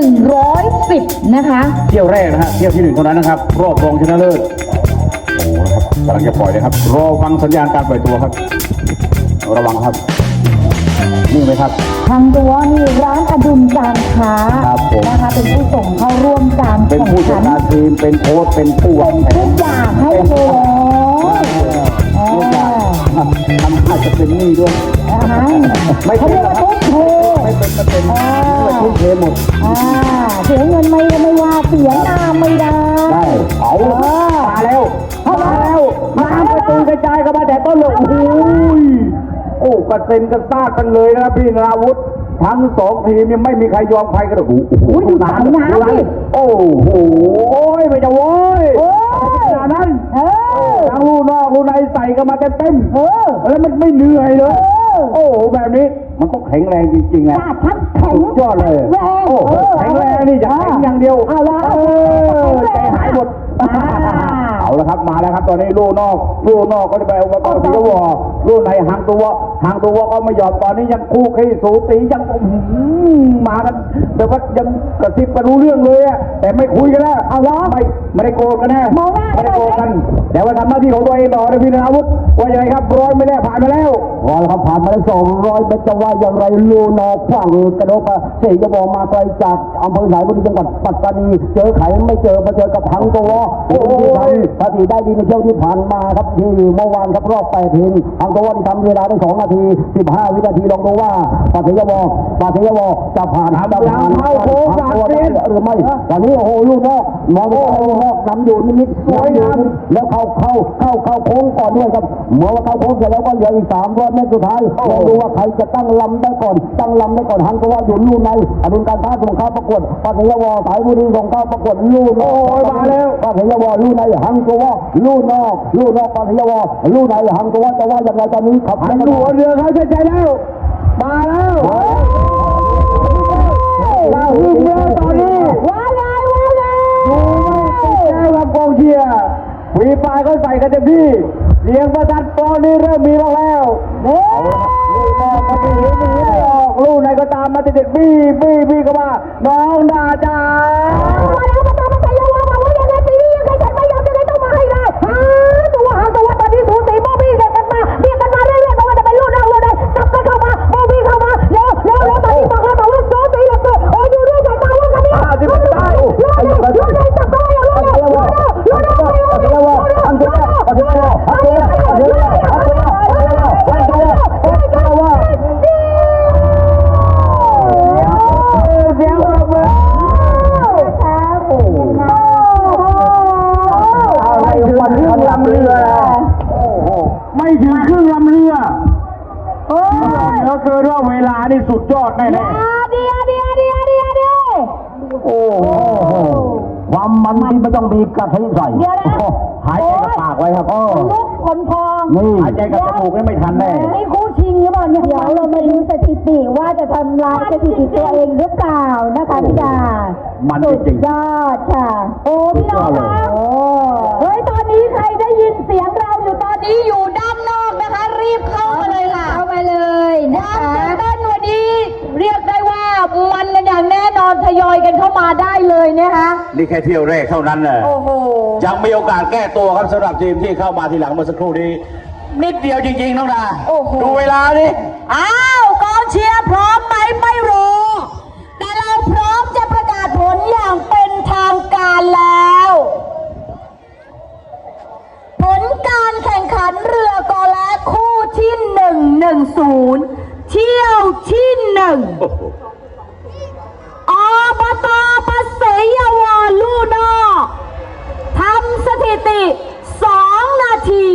110 นะคะ เที่ยวแรกนะฮะเที่ยวที่หนึ่งเท่านั้นนะครับ รอบรองชนะเลิศโอ้โนะครับกำลังจะปล่อยนะครับ รอฟังสัญญาณการปล่อยตัวครับ ระวังครับนี่ไหมครับทางตัวนี่ร้านอดุลจารค้าครับผมนะคะเป็นผู้ส่งเข้าร่วมการเป็นผู้จัดการทีมเป็นโค้ชเป็นผู้วางแผนทุกอย่างให้โค้ทำท่าจะเป็นนี่ด้วยไม่เป็นไม่เป็นไม่เป็น ทุ่มเทหมดอ่าเสียเงินไม่ไม่ว่าเสียหน้าไม่ได้ใช่เอามาแล้วมาแล้วมาำกระตุยกระจายกันมาแต่ต้นเลยโอ้ยโอ้กระเซ็นกระซากันเลยนะพี่นาวุฒทั้งสองทีมยังไม่มีใครยอมใครกันหรอโอ้โหนาหน้ำโอ้โหไม่จะโว้ยโอ้ขนาดนั้นเออทั้งลู่นอกลู่ในใส่กันมาเต็มเต็มอแล้วมันไม่เหนื่อยเลยโอ้โหแบบนี้มันก็แข็งแรงจริงๆนะทั้ง สุดยอดเลย โอ้แข็งแรงนี่อย่าแข็งอย่างเดียว เอาละเออใจหายหมดเอาละครับมาแล้วครับ ตอนนี้ลู่นอกลู่นอกก็จะไปองค์ปรกอบสีวอลู่ในหางตัวหางตัวก็ไม่ยอมตอนนี้ยังคู่ขี้สูตียัง มากันแต่ว่ายังกระซิบกันรู้เรื่องเลยอะแต่ไม่คุยกันแล้วเอาเหไม่ไม่ได้โกงกันแน่ไม่ได้โกงกันแต่ว่าทำหน้าที่ของตัวเองต่อนะพี่นาวุฒิว่าอย่างไรครับร้อยไม่ได้ผ่านมาแล้วรอยครับผ่านมาแล้วสองร้อยเป็นจะว่าอย่างไรลูนอฝั่งกระโดดเสกจะบอกมาไกลจากอำเภอสายบุรีจังหวัดปัตตานีเจอไข่ไม่เจอมาเจอกับพังตัวโอ้โหภาษีได้ดีในเที่ยวที่ผ่านมาครับที่เมื่อวานครับรอบแปดทีพังตัวที่ทำเวลาได้สองนาทีสิบห้าวินาทีลองดูว่าปัตยาบอกปัตยาบอกจะผ่านผ่านหลังเข้าโค้งอากเรีนหรือไม่ตอนนี้โอ้โหลูกนอกมองโอ้โหลูกน้ำอยู่นิดสวยงามแล้วเข้าเข้าเข้าเข้าโค้งก่อนด้วยครับเมื่อว่าเข้าโค้งเสร็จแล้วก็เหลืออีกสามรอบเมตสุดท้ายลองดูว่าใครจะตั้งลำได้ก่อน ตั้งลำได้ก่อนฮันก็ว่าอยู่ลู่ในอดุลการท้าสงข้าประกวดปัจจัยวอสายบุรีสงข้าประกวดลู่กโอ้ยมาแล้วปัจจัยวอลู่ในฮันก็ว่าลู่นอกลู่นอกปัจจัยวอลู่ในฮันก็ว่าจะว่าอย่างไรตอนนี้ขับไปดูเรือเขาใจใจแล้วมาแล้ว อีกแล้วตอนนี้ว้าวว้าวว้าวดูไม่แล้วครักองเชียร์วีปลายก็ใส่กันเต็มที่เลี้ยงประทัดตอนนี้เริ่มมีแล้วแล้วโอ้ลูกนอกมาดีหอไอกลูกไหนก็ตามมาติดๆบี้บี้บี้เข้ามาน้องดาจ้า แล้วเกินว่าเวลานี่สุดยอดแน่เดียวเดียเดียเดียเดียเดีย โอ้โห ความมันนี่ไม่ต้องมีกะทิใส่เดี๋ยวนะหายใจกับปากไว้ครับพ่อลุกขนพองนี่หายใจกับจมูกนี่ไม่ทันแน่ นี่คู่ชิงหรือเปล่าเนี่ยเดี๋ยวเรามาดูสถิติว่าจะทำลายสถิติตัวเองหรือเปล่านะคะพี่ดามันสุจริดงยอดค่ะ โอ้พี่น้องคะเฮ้ยตอนนี้ใครได้ยินเสียงเราอยู่ตอนนี้อยู่ ยอยกันเข้ามาได้เลยนะคะนี่แค่เที่ยวแรกเท่านั้นเลยโอ้โหยังมีโอกาสแก้ตัวครับสำหรับทีมที่เข้ามาทีหลังเมื่อสักครู่นี้ นิดเดียวจริงๆน้องดาโอ้โหดูเวลานี่อ้าวกองเชียร์พร้อมไหมไม่รู้ แต่เราพร้อมจะประกาศผลอย่างเป็นทางการแล้ว ผลการแข่งขันเรือกอและคู่ที่หนึ่งหนึ่งศูนย์เที่ยวที่หนึ่งอบตปัสเสยวาลูนอกทำสถิติ 2 นาที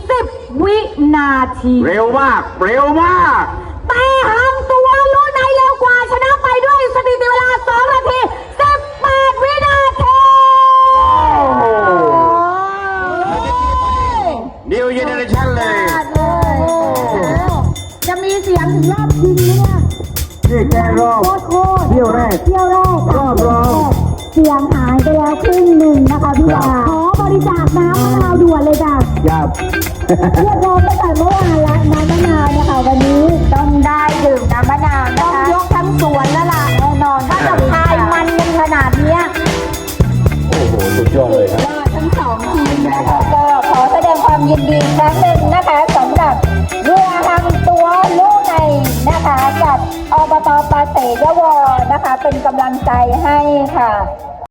20 วิ นาที เร็วมาก เร็วมาก แต่หางตัวลูนายเร็วกว่าชนะไปด้วยสถิติเวลา 2 นาที 18 วินาทีนิวเจเนอเรชั่นเลยจะมีเสียงถึงรอบชิงไหมเนี่ยนี่แค่รอบ โคตรโคตรเที่ยวแรก เที่ยวแรกรอบรอง เสียงหายไปแล้วครึ่งหนึ่งนะคะพี่ดาขอบริจาคน้ำมะนา วนเลยจ้ะยาบเรียกร้องตั้งแต่เมื่อวานละน้ำมะนาวนะคะวันนี้ต้องได้ดื่มน้ำมะนาวต้องยกทั้งสวนแล้วล่ะแน่นอนถ้าจะทายมันกันขนาดเนี้ยโอ้โหสุดยอดเลยครับทั้งสองทีมนะคะก็ขอแสดงความยินดีครั้งหนึ่งนะคะสำหรับเรือทางตัวลูกในนะคะจักอบตปาเสยวอนะคะ เป็นกำลังใจให้ค่ะ